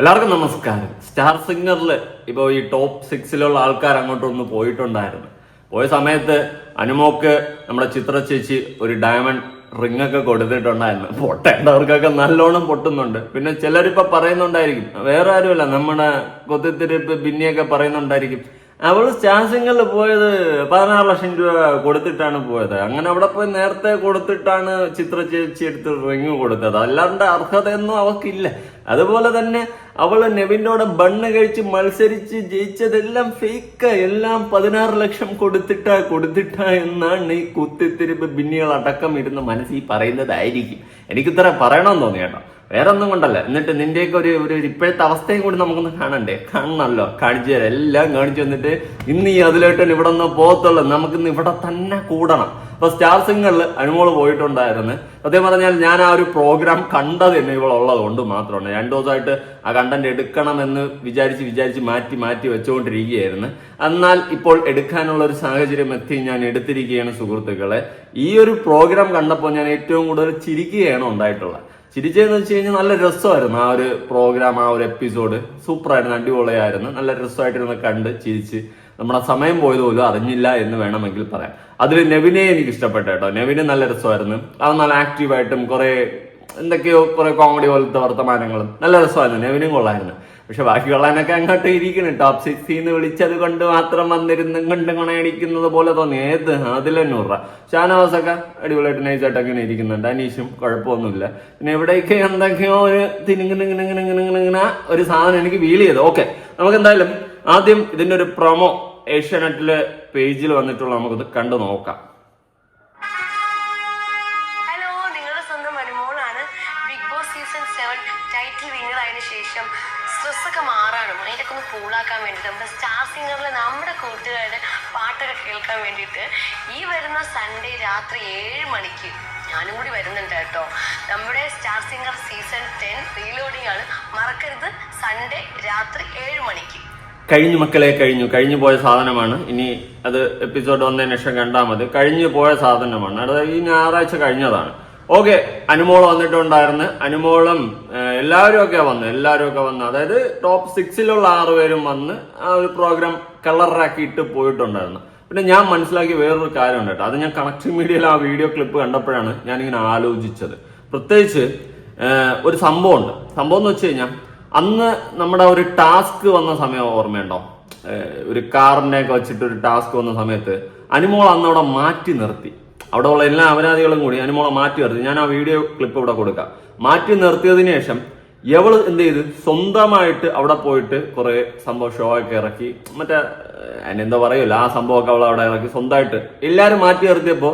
എല്ലാവർക്കും നമസ്കാരം. സ്റ്റാർ സിംഗറിൽ ഇപ്പോൾ ഈ ടോപ്പ് സിക്സിലുള്ള ആൾക്കാർ അങ്ങോട്ടൊന്ന് പോയിട്ടുണ്ടായിരുന്നു. പോയ സമയത്ത് അനുമോക്ക് നമ്മുടെ ചിത്ര ചേച്ചി ഒരു ഡയമണ്ട് റിംഗ് ഒക്കെ കൊടുത്തിട്ടുണ്ടായിരുന്നു. പൊട്ടേണ്ടവർക്കൊക്കെ നല്ലോണം പൊട്ടുന്നുണ്ട്. പിന്നെ ചിലരിപ്പോൾ പറയുന്നുണ്ടായിരിക്കും. വേറെ ആരുമല്ല നമ്മുടെ കൊത്തിത്തിരിപ്പ് ബിന്നിയൊക്കെ പറയുന്നുണ്ടായിരിക്കും. അവൾ സ്റ്റാസിംഗിൽ പോയത് പതിനാറ് ലക്ഷം രൂപ കൊടുത്തിട്ടാണ് പോയത്. അങ്ങനെ അവിടെ പോയി നേരത്തെ കൊടുത്തിട്ടാണ് ചിത്ര ചേച്ചി എടുത്ത് റിങ് കൊടുത്തത്. അല്ലാണ്ട് അർഹതയൊന്നും അവക്കില്ല. അതുപോലെ തന്നെ അവൾ നെവിനോട് ബണ്ണ് കഴിച്ച് മത്സരിച്ച് ജയിച്ചതെല്ലാം ഫേക്ക് എല്ലാം പതിനാറ് ലക്ഷം കൊടുത്തിട്ടാ കൊടുത്തിട്ടാ എന്നാണ് ഈ കുത്തിത്തിരിപ്പ് ബിന്നികൾ അടക്കം ഇരുന്ന് മനസ്സിൽ പറയുന്നതായിരിക്കും. എനിക്കിത്ര പറയണമെന്ന് തോന്നി കേട്ടോ. വേറെ ഒന്നും കൊണ്ടല്ല. എന്നിട്ട് നിന്റെയൊക്കെ ഒരു ഒരു ഇപ്പോഴത്തെ അവസ്ഥയും കൂടി നമുക്കൊന്ന് കാണണ്ടേ? കാണണമല്ലോ കാണിച്ചു തരാം. എല്ലാം കാണിച്ചു തന്നിട്ട് ഇന്ന് ഈ അതിലോട്ട് ഇവിടെ നിന്ന് പോകത്തുള്ളൂ. നമുക്കിന്ന് ഇവിടെ തന്നെ കൂടണം. അപ്പൊ സ്റ്റാർ സിംഗറിൽ അനുമോൾ പോയിട്ടുണ്ടായിരുന്നു. സത്യം പറഞ്ഞാൽ ഞാൻ ആ ഒരു പ്രോഗ്രാം കണ്ടത് തന്നെ ഇവളുള്ളത് കൊണ്ട് മാത്രമാണ്. രണ്ടു ദിവസമായിട്ട് ആ കണ്ടന്റ് എടുക്കണമെന്ന് വിചാരിച്ച് വിചാരിച്ച് മാറ്റി മാറ്റി വെച്ചുകൊണ്ടിരിക്കുകയായിരുന്നു. എന്നാൽ ഇപ്പോൾ എടുക്കാനുള്ള ഒരു സാഹചര്യം എത്തി. ഞാൻ എടുത്തിരിക്കുകയാണ് സുഹൃത്തുക്കളെ. ഈ ഒരു പ്രോഗ്രാം കണ്ടപ്പോൾ ഞാൻ ഏറ്റവും കൂടുതൽ ചിരിക്കുകയാണ് ഉണ്ടായിട്ടുള്ളത്. ചിരിച്ചതെന്ന് വെച്ച് കഴിഞ്ഞാൽ നല്ല രസമായിരുന്നു ആ ഒരു പ്രോഗ്രാം ആ ഒരു എപ്പിസോഡ് സൂപ്പറായിരുന്നു അടിപൊളിയായിരുന്നു. നല്ല രസമായിട്ടിരുന്ന് കണ്ട് ചിരിച്ച്. നമ്മുടെ സമയം പോയത് പോലും അറിഞ്ഞില്ല എന്ന് വേണമെങ്കിൽ പറയാം. അതിൽ നെവിനെ എനിക്ക് ഇഷ്ടപ്പെട്ട കേട്ടോ. നെവിന് നല്ല രസമായിരുന്നു. അത് നല്ല ആക്റ്റീവായിട്ടും കുറെ എന്തൊക്കെയോ കുറെ കോമഡി പോലത്തെ വർത്തമാനങ്ങളും നല്ല രസമായിരുന്നു. നെവിനും കൊള്ളായിരുന്നു. പക്ഷെ ബാക്കിയുള്ളതിനൊക്കെ അങ്ങോട്ട് ഇരിക്കുന്നു ടോപ്പ് സിക്സിന്ന് വിളിച്ചത് കൊണ്ട് മാത്രം വന്നിരുന്നും കൊണ്ട് കൊണയടിക്കുന്നത് പോലെ തോന്നി. ഏത്? അതിലഞ്ഞൂറ് രൂപ. ഷാനവാസൊക്കെ അടിപൊളിയായിട്ട് നൈസായിട്ട് അങ്ങനെ ഇരിക്കുന്നുണ്ട്. അനീഷും കുഴപ്പമൊന്നുമില്ല. പിന്നെ എവിടെയൊക്കെ എന്തൊക്കെയോ ഒരു തിനിങ്ങനെ ഒരു സാധനം എനിക്ക് വീൽ ചെയ്തു ഓക്കെ നമുക്ക് എന്തായാലും ആദ്യം ഇതിന്റെ ഒരു പ്രൊമോ ഏഷ്യാനെറ്റിലെ പേജിൽ വന്നിട്ടുള്ള നമുക്കത് കണ്ടു നോക്കാം വേണ്ടിയിട്ട് ഈ വരുന്ന സൺഡേ രാത്രി ഏഴ് മണിക്ക് ഞാനും കൂടി വരുന്നുണ്ട് കേട്ടോ. നമ്മുടെ star singer season ten reloading ആണ്. മറക്കരുത്. സൺഡേ രാത്രി ഏഴ് മണിക്ക്. കഴിഞ്ഞു മക്കളെ കഴിഞ്ഞു. കഴിഞ്ഞു പോയ സാധനമാണ്. ഇനി അത് എപ്പിസോഡ് വന്നതിന് ശേഷം കണ്ടാൽ മതി. കഴിഞ്ഞു പോയ സാധനമാണ്. അതായത് ഈ ഞായറാഴ്ച കഴിഞ്ഞതാണ്. ഓക്കെ അനുമോൾ വന്നിട്ടുണ്ടായിരുന്നു. അനുമോളും എല്ലാവരും ഒക്കെ വന്നു എല്ലാവരും ഒക്കെ വന്നു. അതായത് ടോപ്പ് സിക്സിലുള്ള ആറുപേരും വന്ന് ആ ഒരു പ്രോഗ്രാം കളറാക്കി ഇട്ട് പോയിട്ടുണ്ടായിരുന്നു. പിന്നെ ഞാൻ മനസ്സിലാക്കിയ വേറൊരു കാര്യമുണ്ട് കേട്ടോ. അത് ഞാൻ കണക്ഷൻ മീഡിയയിൽ ആ വീഡിയോ ക്ലിപ്പ് കണ്ടപ്പോഴാണ് ഞാനിങ്ങനെ ആലോചിച്ചത്. പ്രത്യേകിച്ച് ഒരു സംഭവം ഉണ്ട് സംഭവം എന്ന് വെച്ച് കഴിഞ്ഞാൽ അന്ന് നമ്മുടെ ഒരു ടാസ്ക് വന്ന സമയം ഓർമ്മയുണ്ടോ? ഒരു കാറിനെ ഒക്കെ വെച്ചിട്ട് ഒരു ടാസ്ക് വന്ന സമയത്ത് അനുമോൾ അന്ന് അവിടെ മാറ്റി നിർത്തി. അവിടെ ഉള്ള എല്ലാ അപരാധികളും കൂടി അനുമോളെ മാറ്റി നിർത്തി. ഞാൻ ആ വീഡിയോ ക്ലിപ്പ് ഇവിടെ കൊടുക്കാം. മാറ്റി നിർത്തിയതിനു ശേഷം എവൾ എന്ത് ചെയ്ത്? സ്വന്തമായിട്ട് അവിടെ പോയിട്ട് കുറെ സംഭവം ഷോ ഒക്കെ ഇറക്കി. മറ്റേ അതിനെന്താ പറയൂല ആ സംഭവമൊക്കെ അവൾ അവിടെ ഇറക്കി സ്വന്തമായിട്ട്. എല്ലാരും മാറ്റി നിർത്തിയപ്പോ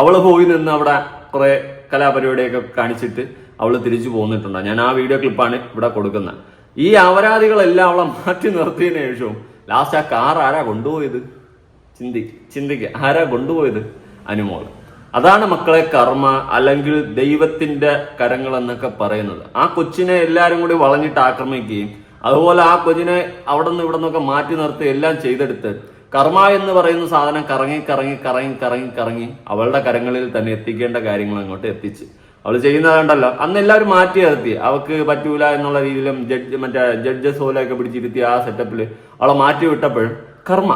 അവൾ പോയി നിന്ന് അവിടെ കുറെ കലാപരിപാടിയൊക്കെ കാണിച്ചിട്ട് അവൾ തിരിച്ചു പോന്നിട്ടുണ്ട്. ഞാൻ ആ വീഡിയോ ക്ലിപ്പാണ് ഇവിടെ കൊടുക്കുന്നത്. ഈ അപരാധികളെല്ലാം അവളെ മാറ്റി നിർത്തിയതിനു ശേഷവും ലാസ്റ്റ് ആ കാർ ആരാ കൊണ്ടുപോയത്? ചിന്തി ചിന്തിക്ക് ആരാ കൊണ്ടുപോയത് അനുമോൾ? അതാണ് മക്കളെ കർമ്മ അല്ലെങ്കിൽ ദൈവത്തിന്റെ കരങ്ങൾ എന്നൊക്കെ പറയുന്നത്. ആ കൊച്ചിനെ എല്ലാരും കൂടി വളഞ്ഞിട്ട് ആക്രമിക്കുകയും അതുപോലെ ആ കൊച്ചിനെ അവിടെ നിന്ന് ഇവിടെ നിന്നൊക്കെ മാറ്റി നിർത്തി എല്ലാം ചെയ്തെടുത്ത് കർമ്മ എന്ന് പറയുന്ന സാധനം കറങ്ങി കറങ്ങി കറങ്ങി കറങ്ങി കറങ്ങി അവളുടെ കരങ്ങളിൽ തന്നെ എത്തിക്കേണ്ട കാര്യങ്ങൾ അങ്ങോട്ട് എത്തിച്ച്. അവൾ ചെയ്യുന്നതുണ്ടല്ലോ അന്ന് എല്ലാവരും മാറ്റി നിർത്തി. അവൾക്ക് പറ്റൂല എന്നുള്ള രീതിയിലും ജഡ്ജ് മറ്റേ ജഡ്ജസ് പോലെയൊക്കെ പിടിച്ചിരുത്തി ആ സെറ്റപ്പിൽ അവളെ മാറ്റി വിട്ടപ്പോഴും കർമ്മ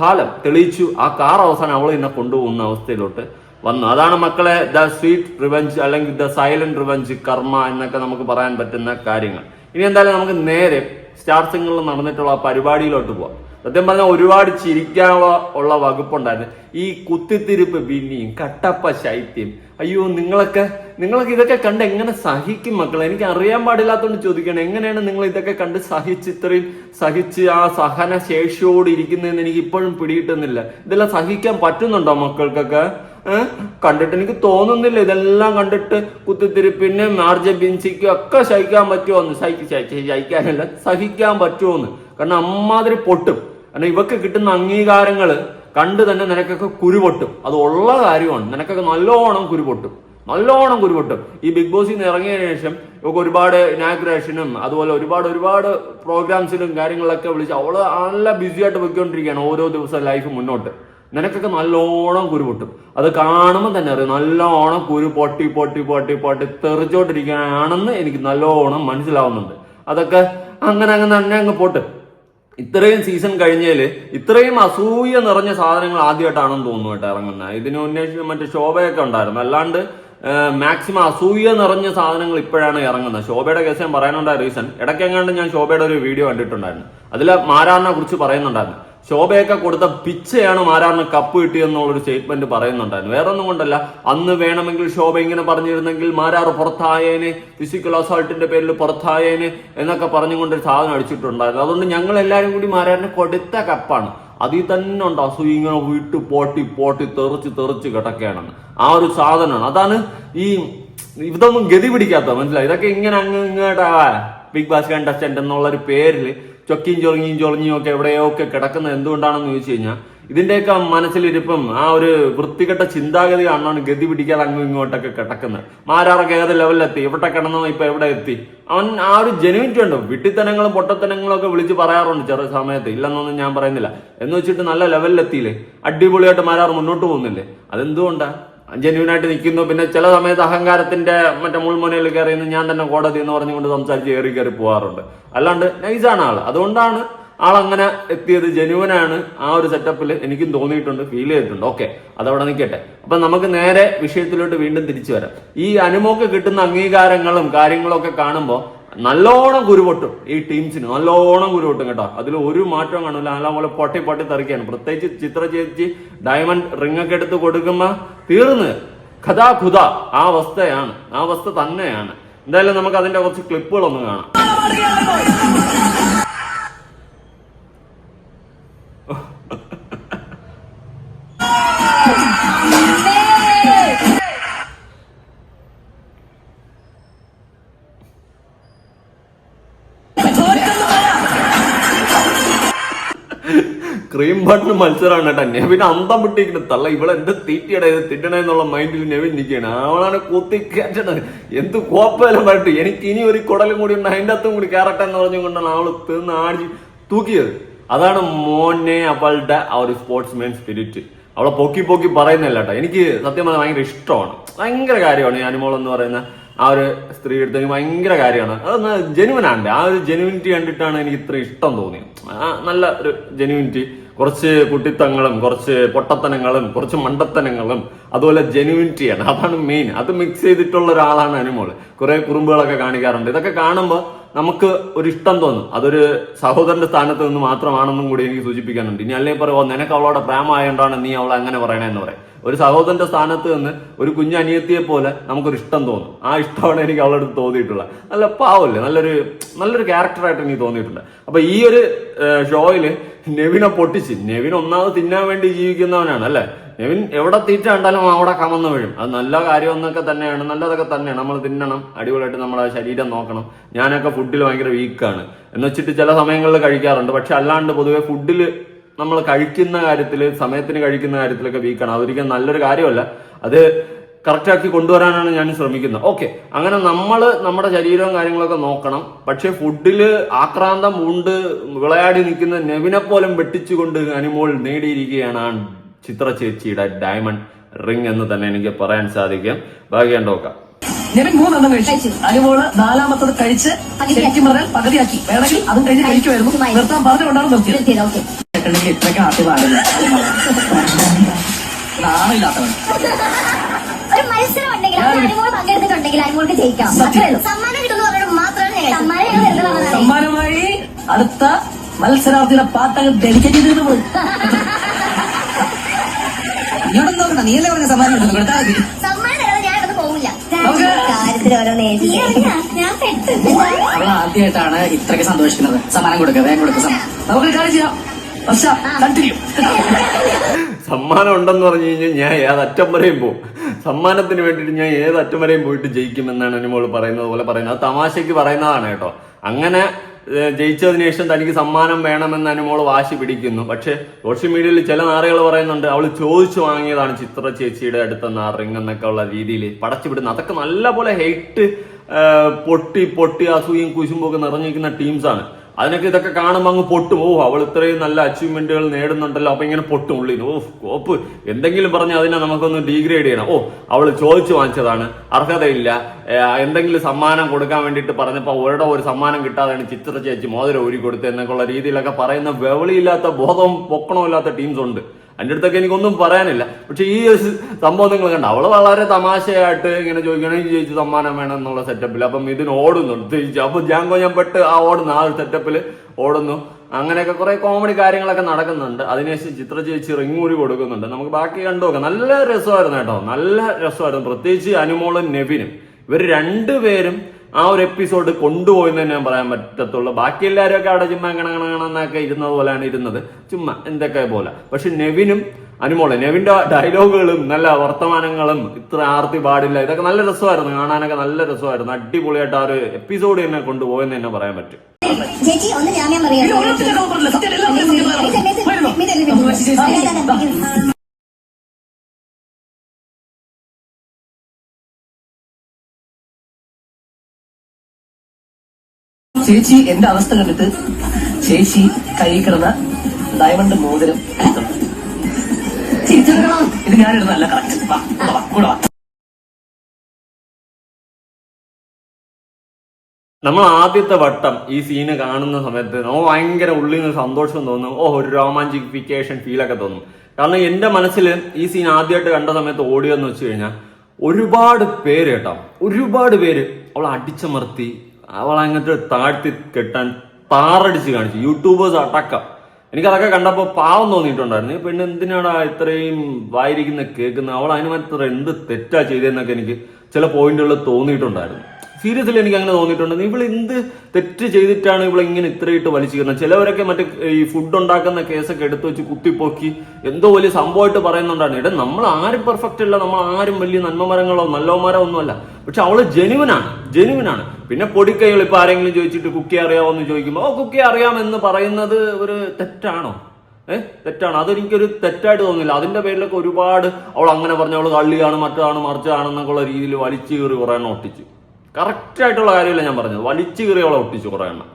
കാലം തെളിയിച്ചു. ആ കാർ അവസാനം അവൾ ഇന്നെ കൊണ്ടുപോകുന്ന അവസ്ഥയിലോട്ട് വന്നു. അതാണ് മക്കളെ ദ സ്വീറ്റ് റിവഞ്ച് അല്ലെങ്കിൽ ദ സൈലന്റ് റിവഞ്ച് കർമ്മ എന്നൊക്കെ നമുക്ക് പറയാൻ പറ്റുന്ന കാര്യങ്ങൾ. ഇനി എന്തായാലും നമുക്ക് നേരെ സ്റ്റാർ നടന്നിട്ടുള്ള ആ പരിപാടിയിലോട്ട് പോവാം. സത്യം പറഞ്ഞാൽ ഒരുപാട് ചിരിക്കാനുള്ള ഉള്ള വകുപ്പുണ്ടായിരുന്നു. ഈ കുത്തിത്തിരിപ്പ് പിന്നെയും കട്ടപ്പ ശൈത്യം. അയ്യോ നിങ്ങളൊക്കെ നിങ്ങളൊക്കെ ഇതൊക്കെ കണ്ട് എങ്ങനെ സഹിക്കും മക്കളെ? എനിക്ക് അറിയാൻ പാടില്ലാത്തോണ്ട് ചോദിക്കണം എങ്ങനെയാണ് നിങ്ങൾ ഇതൊക്കെ കണ്ട് സഹിച്ച് ഇത്രയും സഹിച്ച് ആ സഹന ശേഷിയോട് ഇരിക്കുന്നതെന്ന് എനിക്ക് ഇപ്പോഴും പിടിയിട്ടുന്നില്ല ഇതെല്ലാം സഹിക്കാൻ പറ്റുന്നുണ്ടോ മക്കൾക്കൊക്കെ? കണ്ടിട്ട് എനിക്ക് തോന്നുന്നില്ല. ഇതെല്ലാം കണ്ടിട്ട് കുത്തിത്തിരിപ്പിന് മാർജ ബിൻസിക്കും ഒക്കെ സഹിക്കാൻ പറ്റുമോന്ന് സഹിക്ക് സഹിച്ച് സഹിക്കാനല്ല സഹിക്കാൻ പറ്റുമോന്ന് കാരണം അമ്മാതിരി പൊട്ടും. കാരണം ഇവക്ക് കിട്ടുന്ന അംഗീകാരങ്ങൾ കണ്ട് തന്നെ നിനക്കൊക്കെ കുരു പൊട്ടും അത് ഉള്ള കാര്യമാണ്. നിനക്കൊക്കെ നല്ലോണം കുരു പൊട്ടും നല്ലോണം കുരു പൊട്ടും ഈ ബിഗ് ബോസിൽ നിന്ന് ഇറങ്ങിയതിനു ശേഷം ഇവക്ക് ഒരുപാട് ഇനാഗ്രേഷനും അതുപോലെ ഒരുപാട് ഒരുപാട് പ്രോഗ്രാംസിലും കാര്യങ്ങളൊക്കെ വിളിച്ച് അവൾ നല്ല ബിസി ആയിട്ട് പോയിക്കൊണ്ടിരിക്കുകയാണ് ഓരോ ദിവസം ലൈഫ് മുന്നോട്ട്. നിനക്കൊക്കെ നല്ലോണം കുരു പൊട്ടും. അത് കാണുമ്പോൾ തന്നെ അറിയാം നല്ലോണം കുരു പൊട്ടി പൊട്ടി പൊട്ടി പൊട്ടി തെറിച്ചോണ്ടിരിക്കുകയാണെന്ന് എനിക്ക് നല്ലോണം മനസ്സിലാവുന്നുണ്ട്. അതൊക്കെ അങ്ങനെ അങ്ങനെ തന്നെ അങ്ങ് പോട്ട്. ഇത്രയും സീസൺ കഴിഞ്ഞേൽ ഇത്രയും അസൂയ നിറഞ്ഞ സാധനങ്ങൾ ആദ്യമായിട്ടാണെന്ന് തോന്നുന്നു കേട്ടോ ഇറങ്ങുന്നത് ഇതിന് ഉന്നേഷിച്ച് മറ്റേ ശോഭയൊക്കെ ഉണ്ടായിരുന്നു. അല്ലാണ്ട് മാക്സിമം അസൂയ നിറഞ്ഞ സാധനങ്ങൾ ഇപ്പോഴാണ് ഇറങ്ങുന്നത് ശോഭയുടെ കേസ് ഞാൻ പറയാനുണ്ടായ റീസൺ ഇടയ്ക്കെങ്ങാണ്ട് ഞാൻ ശോഭയുടെ ഒരു വീഡിയോ കണ്ടിട്ടുണ്ടായിരുന്നു. അതിൽ മാരാറിനെ കുറിച്ച് പറയുന്നുണ്ടായിരുന്നു. ശോഭയൊക്കെ കൊടുത്ത പിച്ചയാണ് മാരാറിന് കപ്പ് കിട്ടിയെന്നുള്ള ഒരു സ്റ്റേറ്റ്മെന്റ് പറയുന്നുണ്ടായിരുന്നു. വേറെ ഒന്നും കൊണ്ടല്ല. അന്ന് വേണമെങ്കിൽ ശോഭ ഇങ്ങനെ പറഞ്ഞിരുന്നെങ്കിൽ മാരാർ പുറത്തായേനെ ഫിസിക്കൽ അസോൾട്ടിന്റെ പേരിൽ പുറത്തായേനെ എന്നൊക്കെ പറഞ്ഞുകൊണ്ട് ഒരു സാധനം അടിച്ചിട്ടുണ്ടായിരുന്നു. അതുകൊണ്ട് ഞങ്ങൾ എല്ലാവരും കൂടി മാരാറിന് കൊടുത്ത കപ്പാണ്. അതിൽ തന്നെ ഉണ്ട് അസൂയ ഇങ്ങനെ വിട്ട് പോട്ടി പോട്ടി തെറിച്ച് തെറിച്ച് കിടക്കുകയാണെന്ന്. ആ ഒരു സാധനമാണ്. അതാണ് ഈ ഇതൊന്നും ഗതി പിടിക്കാത്ത മനസ്സിലായി? ഇതൊക്കെ ഇങ്ങനെ അങ്ങ് ഇങ്ങോട്ടാ ബിഗ് ബാസ് കണ്ടസ്റ്റന്റ് എന്നുള്ള ഒരു പേരിൽ ചൊക്കിയും ചൊറിഞ്ഞും ചൊറിഞ്ഞും ഒക്കെ എവിടെയോ ഒക്കെ കിടക്കുന്നത് എന്തുകൊണ്ടാണെന്ന് ചോദിച്ചു കഴിഞ്ഞാൽ ഇതിന്റെയൊക്കെ മനസ്സിലിരിപ്പം ആ ഒരു വൃത്തികെട്ട ചിന്താഗതി കാണാണ് ഗതി പിടിക്കാതെ അങ്ങും ഇങ്ങോട്ടൊക്കെ കിടക്കുന്നത്. മാരാറൊക്കെ ഏത് ലെവലിലെത്തി? ഇവിടെ കിടന്നോ ഇപ്പൊ എവിടെ എത്തി? അവൻ ആ ഒരു ജനുവിറ്റി ഉണ്ട്. വിട്ടിത്തനങ്ങളും പൊട്ടത്തനങ്ങളും ഒക്കെ വിളിച്ച് പറയാറുണ്ട് ചെറിയ സമയത്ത്. ഇല്ലെന്നൊന്നും ഞാൻ പറയുന്നില്ല. എന്ന് വെച്ചിട്ട് നല്ല ലെവലിലെത്തിയില്ലേ അടിപൊളിയായിട്ട് മാരാർ മുന്നോട്ട് പോകുന്നില്ലേ? അതെന്തുകൊണ്ടാ? ജെന്യൂനായിട്ട് നിൽക്കുന്നു. പിന്നെ ചില സമയത്ത് അഹങ്കാരത്തിന്റെ മറ്റേ മുൾമുനയിൽ കയറിയെന്ന് ഞാൻ തന്നെ കോടതി എന്ന് പറഞ്ഞുകൊണ്ട് സംസാരിച്ച് കയറി കയറി പോകാറുണ്ട് അല്ലാണ്ട് നൈസാണ് ആൾ അതുകൊണ്ടാണ് ആൾ അങ്ങനെ എത്തിയത്. ജെന്യൂനാണ് ആ ഒരു സെറ്റപ്പിൽ എനിക്കും തോന്നിയിട്ടുണ്ട് ഫീൽ ചെയ്തിട്ടുണ്ട്. ഓക്കെ അതവിടെ നിൽക്കട്ടെ. അപ്പൊ നമുക്ക് നേരെ വിഷയത്തിലോട്ട് വീണ്ടും തിരിച്ചു വരാം. ഈ അനുമോക്ക് കിട്ടുന്ന അംഗീകാരങ്ങളും കാര്യങ്ങളും ഒക്കെ കാണുമ്പോൾ നല്ലോണം കുരുപൊട്ടും ഈ ടീംസിന്. നല്ലോണം കുരുപൊട്ടും കേട്ടോ. അതിൽ ഒരു മാറ്റവും കാണില്ല നല്ലപോലെ പൊട്ടി പൊട്ടി തെറിക്കാണ്. പ്രത്യേകിച്ച് ചിത്ര ചേച്ചി ഡയമണ്ട് റിംഗ് ഒക്കെ എടുത്ത് കൊടുക്കുമ്പോ തീർന്ന്. കഥാ ഖുദ. ആ അവസ്ഥയാണ്. ആ അവസ്ഥ തന്നെയാണ്. എന്തായാലും നമുക്ക് അതിന്റെ കുറച്ച് ക്ലിപ്പുകളൊന്ന് കാണാം. ക്രീം ബട്ടൺ മത്സരമാണ് കേട്ടോ. നെവിൻ അന്തം വിട്ടിരിക്കുന്നത് തള്ള ഇവിടെ എന്ത് തീറ്റിയുടെ തിന്നണേ എന്നുള്ള മൈൻഡിൽ നെവിൻ നിൽക്കുകയാണ്. അവളാണ് കുത്തി കയറ്റണത് എന്ത് കോപ്പയെല്ലാം വരട്ടെ. എനിക്ക് ഇനി ഒരു കുടലും കൂടി ഉണ്ട്. അതിന്റെ അത്തും കൂടി കയറട്ടെ എന്ന് പറഞ്ഞുകൊണ്ടാണ് അവൾ തിന്ന് ആടി തൂക്കിയത്. അതാണ് മോനെ അവളുടെ ആ ഒരു സ്പോർട്സ്മാൻ സ്പിരിറ്റ് അവളെ പൊക്കി പൊക്കി പറയുന്നില്ല കേട്ടോ. എനിക്ക് സത്യം പറഞ്ഞാൽ ഭയങ്കര ഇഷ്ടമാണ്. ഭയങ്കര കാര്യമാണ് ഈ അനുമോൾ എന്ന് പറയുന്ന ആ ഒരു സ്ത്രീ എടുത്ത് ഭയങ്കര കാര്യമാണ്. അത് ജെനുവൻ ആണ്. ആ ഒരു ജെനുവിനിറ്റി കണ്ടിട്ടാണ് എനിക്ക് ഇത്ര ഇഷ്ടം തോന്നിയത്. നല്ല ഒരു ജെനുവിനിറ്റി കുറച്ച് കുട്ടിത്തങ്ങളും കുറച്ച് പൊട്ടത്തനങ്ങളും കുറച്ച് മണ്ടത്തനങ്ങളും അതുപോലെ ജെനുവിനിറ്റിയാണ് അതാണ് മെയിൻ അത് മിക്സ് ചെയ്തിട്ടുള്ള ഒരാളാണ് അനുമോൾ കുറെ കുറുമ്പുകളൊക്കെ കാണിക്കാറുണ്ട്. ഇതൊക്കെ കാണുമ്പോൾ നമുക്ക് ഒരു ഇഷ്ടം തോന്നും. അതൊരു സഹോദരന്റെ സ്ഥാനത്ത് നിന്ന് മാത്രമാണെന്നും കൂടി എനിക്ക് സൂചിപ്പിക്കാനുണ്ട്. ഇനി അല്ലെങ്കിൽ പറയുമോ നിനക്ക് അവളോട് പ്രേമമായോണ്ടാണ് നീ അവളെ അങ്ങനെ പറയണേന്ന് പറയും. ഒരു സഹോദരന്റെ സ്ഥാനത്ത് നിന്ന് ഒരു കുഞ്ഞു അനിയത്തിയെ പോലെ നമുക്കൊരു ഇഷ്ടം തോന്നും. ആ ഇഷ്ടമാണ് എനിക്ക് അവളുടെ അടുത്ത് തോന്നിയിട്ടുള്ളത്. നല്ല പാവല്ലേ? നല്ലൊരു നല്ലൊരു ക്യാരക്ടറായിട്ട് എനിക്ക് തോന്നിയിട്ടുണ്ട്. അപ്പൊ ഈ ഒരു ഷോയിൽ നെവിനെ പൊട്ടിച്ച് നെവിൻ ഒന്നാമത് തിന്നാൻ വേണ്ടി ജീവിക്കുന്നവനാണ് അല്ലെ? നെവിൻ എവിടെ തീറ്റ കണ്ടാലും അവിടെ കമന്ന് വീഴും. അത് നല്ല കാര്യം എന്നൊക്കെ തന്നെയാണ് നല്ലതൊക്കെ തന്നെയാണ്. നമ്മൾ തിന്നണം അടിപൊളിയായിട്ട് നമ്മുടെ ശരീരം നോക്കണം. ഞാനൊക്കെ ഫുഡിൽ ഭയങ്കര വീക്കാണ് എന്ന് വെച്ചിട്ട് ചില സമയങ്ങളിൽ കഴിക്കാറുണ്ട്. പക്ഷെ അല്ലാണ്ട് പൊതുവെ ഫുഡിൽ നമ്മൾ കഴിക്കുന്ന കാര്യത്തിൽ സമയത്തിന് കഴിക്കുന്ന കാര്യത്തിലൊക്കെ വീക്കാണ് അതൊരിക്കലും നല്ലൊരു കാര്യമല്ല. അത് കറക്റ്റാക്കി കൊണ്ടുവരാനാണ് ഞാൻ ശ്രമിക്കുന്നത്. ഓക്കെ അങ്ങനെ നമ്മൾ നമ്മുടെ ശരീരവും കാര്യങ്ങളൊക്കെ നോക്കണം. പക്ഷേ ഫുഡിൽ ആക്രാന്തം ഉണ്ട് വിളയാടി നിൽക്കുന്ന നെവിനെ പോലും വെട്ടിച്ചുകൊണ്ട് അനിമോൾ നേടിയിരിക്കുകയാണ് ആ ചിത്ര ചേച്ചിയുടെ ഡയമണ്ട് റിംഗ് എന്ന് തന്നെ എനിക്ക് പറയാൻ സാധിക്കും. ബാക്കി ഞാൻ നോക്കാം. നെവിൻ മൂന്നെണ്ണം കഴിച്ചു. അനുമോൾ നാലാമത്തത് കഴിച്ച് ശരിക്കും പറഞ്ഞാൽ പകുതിയാക്കി. വേണമെങ്കിൽ അതും കഴിഞ്ഞ് കഴിക്കുമായിരുന്നു. നിർത്താൻ പറഞ്ഞുകൊണ്ടാണ് നിർത്തിയത്. കേട്ടിട്ടുണ്ടെങ്കിൽ ഇത്രയ്ക്ക് ആട്ടി പാടില്ല നാളില്ലാത്തവൻ ഒരു മത്സരം ഉണ്ടെങ്കിൽ അതിൽ അനുമോൾ പങ്കെടുത്തിട്ടുണ്ടെങ്കിൽ അനുമോൾക്ക് ജയിക്കാം. അത്രേ ഉള്ളൂ. സമ്മാനം കിട്ടുന്നു പറഞ്ഞത് മാത്രമാണ് ഞാൻ സമ്മാനം. ഞങ്ങൾ വെറുതെ വന്നതാണ്. സമ്മാനമായി അടുത്ത മത്സരാർത്ഥിയുടെ പാട്ടങ്ങൾ ഡെഡിക്കേറ്റ് ചെയ്തിരുന്നു പോയി. ഇങ്ങോട്ടും നോക്കണ്ട. നീയല്ലേ പറഞ്ഞ സമ്മാനം കിട്ടുന്നു കൊടുത്താൽ മതി. സമ്മാനം തരാതെ ഞാൻ ഇവിടെ പോവില്ല. നമുക്ക് കാര്യത്തിൽ ഓരോന്ന് ഞാൻ പെട്ടു അവൾ ആദ്യമായിട്ടാണ് ഇത്രയ്ക്ക് സന്തോഷിക്കുന്നത്. സമ്മാനം കൊടുക്കുക വേഗം കൊടുക്കുക സമ്മാനം നമുക്ക് കാര്യം ചെയ്യാം. സമ്മാനം ഉണ്ടെന്ന് പറഞ്ഞു കഴിഞ്ഞാൽ ഞാൻ ഏത് അറ്റം വരെയും പോകും സമ്മാനത്തിന് വേണ്ടിയിട്ട് ഞാൻ ഏത് അറ്റം വരെയും പോയിട്ട് ജയിക്കുമെന്നാണ് അനുമോൾ പറയുന്നത് പോലെ പറയുന്നത്. അത് തമാശയ്ക്ക് പറയുന്നതാണ് കേട്ടോ. അങ്ങനെ ജയിച്ചതിന് ശേഷം തനിക്ക് സമ്മാനം വേണമെന്ന് അനുമോൾ വാശി പിടിക്കുന്നു. പക്ഷെ സോഷ്യൽ മീഡിയയിൽ ചില നാറുകൾ പറയുന്നുണ്ട് അവൾ ചോദിച്ചു വാങ്ങിയതാണ് ചിത്ര ചേച്ചിയുടെ അടുത്ത നാറിങ് എന്നൊക്കെ ഉള്ള രീതിയിൽ. പടച്ചു വിടുന്നത് അതൊക്കെ നല്ല പോലെ ഹെയ്റ്റ് പൊട്ടി പൊട്ടി അസൂയും കുശുമ്പൊക്കെ നിറഞ്ഞിരിക്കുന്ന ടീംസാണ്. അതിനൊക്കെ ഇതൊക്കെ കാണുമ്പോൾ അങ്ങ് പൊട്ടും. ഓ അവൾ ഇത്രയും നല്ല അച്ചീവ്മെന്റുകൾ നേടുന്നുണ്ടല്ലോ. അപ്പൊ ഇങ്ങനെ പൊട്ടും ഉള്ളിൽ ഓ കോപ്പ് എന്തെങ്കിലും പറഞ്ഞ് അതിനെ നമുക്കൊന്ന് ഡീഗ്രേഡ് ചെയ്യണം. ഓ അവൾ ചോദിച്ചു വാങ്ങിച്ചതാണ്. അർഹതയില്ല. എന്തെങ്കിലും സമ്മാനം കൊടുക്കാൻ വേണ്ടിയിട്ട് പറഞ്ഞപ്പോൾ ഒരിടം ഒരു സമ്മാനം കിട്ടാതെയാണ് ചിത്ര ചേച്ചി മോതിരം ഊരി കൊടുത്തത് എന്നൊക്കെയുള്ള രീതിയിലൊക്കെ പറയുന്ന വെവളിയില്ലാത്ത ബോധവും പൊക്കണമില്ലാത്ത ടീംസ് ഉണ്ട്. എന്റെ അടുത്തൊക്കെ എനിക്കൊന്നും പറയാനില്ല. പക്ഷെ ഈ ഒരു സംഭവം നിങ്ങൾ കണ്ട? അവൾ വളരെ തമാശയായിട്ട് ഇങ്ങനെ ചോദിക്കണമെങ്കിൽ ചേച്ചി സമ്മാനം വേണം എന്നുള്ള സെറ്റപ്പിൽ അപ്പം ഇതിന് ഓടുന്നുണ്ട് തിരിച്ച് അപ്പൊ ജാങ്കോ ഞാൻ പെട്ട് ആ ഓടുന്നു ആ ഒരു സെറ്റപ്പിൽ ഓടുന്നു. അങ്ങനെയൊക്കെ കുറെ കോമഡി കാര്യങ്ങളൊക്കെ നടക്കുന്നുണ്ട്. അതിനുശേഷം ചിത്ര ചേച്ചി റിങ്ങൂരി കൊടുക്കുന്നുണ്ട്. നമുക്ക് ബാക്കി കണ്ടു നോക്കാം. നല്ല രസമായിരുന്നു കേട്ടോ. നല്ല രസമായിരുന്നു. പ്രത്യേകിച്ച് അനുമോളും നെവിനും. ഇവർ രണ്ടുപേരും ആ ഒരു എപ്പിസോഡ് കൊണ്ടുപോയെന്ന് തന്നെ ഞാൻ പറയാൻ പറ്റത്തുള്ളൂ. ബാക്കി എല്ലാവരും ഒക്കെ അവിടെ ചുമ്മാ കണകണകണെന്നൊക്കെ ഇരുന്നത് പോലെയാണ് ഇരുന്നത്. ചുമ്മാ എന്തൊക്കെ പോലെ. പക്ഷെ നെവിനും അനുമോളെ നെവിന്റെ ഡയലോഗുകളും നല്ല വർത്തമാനങ്ങളും ഇത്ര ആർത്തി പാടില്ല. ഇതൊക്കെ നല്ല രസമായിരുന്നു. കാണാനൊക്കെ നല്ല രസമായിരുന്നു. അടിപൊളിയായിട്ട് ആ ഒരു എപ്പിസോഡ് തന്നെ കൊണ്ടുപോയെന്ന് തന്നെ പറയാൻ പറ്റും. ഒന്ന് ജാമ്യം പറയാം. ചേച്ചി എന്റെ അവസ്ഥ കണ്ടിട്ട് ചേച്ചി കൈ കിടന്ന ഡയമണ്ട് മോതിരം. ഇത് ഞാനിടുന്നല്ല കറക്റ്റ് നമ്മൾ ആദ്യത്തെ വട്ടം ഈ സീന് കാണുന്ന സമയത്ത് നമ്മൾ ഭയങ്കര ഉള്ളിൽ നിന്ന് സന്തോഷം തോന്നും. ഓ ഒരു റൊമാന്റിഫിക്കേഷൻ ഫീലൊക്കെ തോന്നും. കാരണം എന്റെ മനസ്സിൽ ഈ സീൻ ആദ്യമായിട്ട് കണ്ട സമയത്ത് ഓടിയെന്ന് വെച്ച് കഴിഞ്ഞാൽ ഒരുപാട് പേര് കേട്ടോ ഒരുപാട് പേര് അവൾ അടിച്ചമർത്തി അവളെ അങ്ങനത്തെ താഴ്ത്തി കെട്ടാൻ താറടിച്ച് കാണിച്ചു. യൂട്യൂബേഴ്സ് അടക്കം. എനിക്കതൊക്കെ കണ്ടപ്പോൾ പാവം തോന്നിയിട്ടുണ്ടായിരുന്നു. പെണ്ണ് എന്തിനാടാ ഇത്രയും വായിരിക്കുന്ന കേൾക്കുന്ന? അവൾ അതിന് മാത്രം എന്ത് തെറ്റാ ചെയ്തതെന്നൊക്കെ എനിക്ക് ചില പോയിന്റുകളിൽ തോന്നിയിട്ടുണ്ടായിരുന്നു. സീരിയസ്ലി എനിക്ക് അങ്ങനെ തോന്നിയിട്ടുണ്ട്. ഇവൾ എന്ത് തെറ്റ് ചെയ്തിട്ടാണ് ഇവൾ ഇങ്ങനെ ഇത്രയിട്ട് വലിച്ചിരുന്നത് ചിലവരൊക്കെ മറ്റേ ഈ ഫുഡ് ഉണ്ടാക്കുന്ന കേസൊക്കെ എടുത്തു വെച്ച് കുത്തിപ്പൊക്കി എന്തോ വലിയ സംഭവമായിട്ട് പറയുന്നുണ്ടാണ്. ഇട നമ്മൾ ആരും പെർഫെക്റ്റ് അല്ല. നമ്മൾ ആരും വലിയ നന്മമരങ്ങളോ നല്ലവന്മാരോ ഒന്നുമല്ല പക്ഷെ അവൾ ജെനുവിനാണ് ജെനുവിനാണ് പിന്നെ പൊടിക്കൈകൾ ഇപ്പൊ ആരെങ്കിലും ചോദിച്ചിട്ട് കുക്കി അറിയാമോ എന്ന് ചോദിക്കുമ്പോൾ ഓ കുക്കി അറിയാമെന്ന് പറയുന്നത് ഒരു തെറ്റാണോ? ഏഹ് തെറ്റാണ്? അതെനിക്കൊരു തെറ്റായിട്ട് തോന്നില്ല അതിന്റെ പേരിലൊക്കെ ഒരുപാട് അവൾ അങ്ങനെ പറഞ്ഞ അവൾ കള്ളിയാണ് മറ്റാണ് മറിച്ചാണെന്നൊക്കെ ഉള്ള രീതിയിൽ വലിച്ചു കയറി കുറേ നോട്ടിച്ചു. കറക്റ്റ് ആയിട്ടുള്ള കാര്യമല്ല ഞാൻ പറഞ്ഞത്. വലിച്ചു കീറി അവളെ ഒട്ടിച്ചു കുറേ എണ്ണം.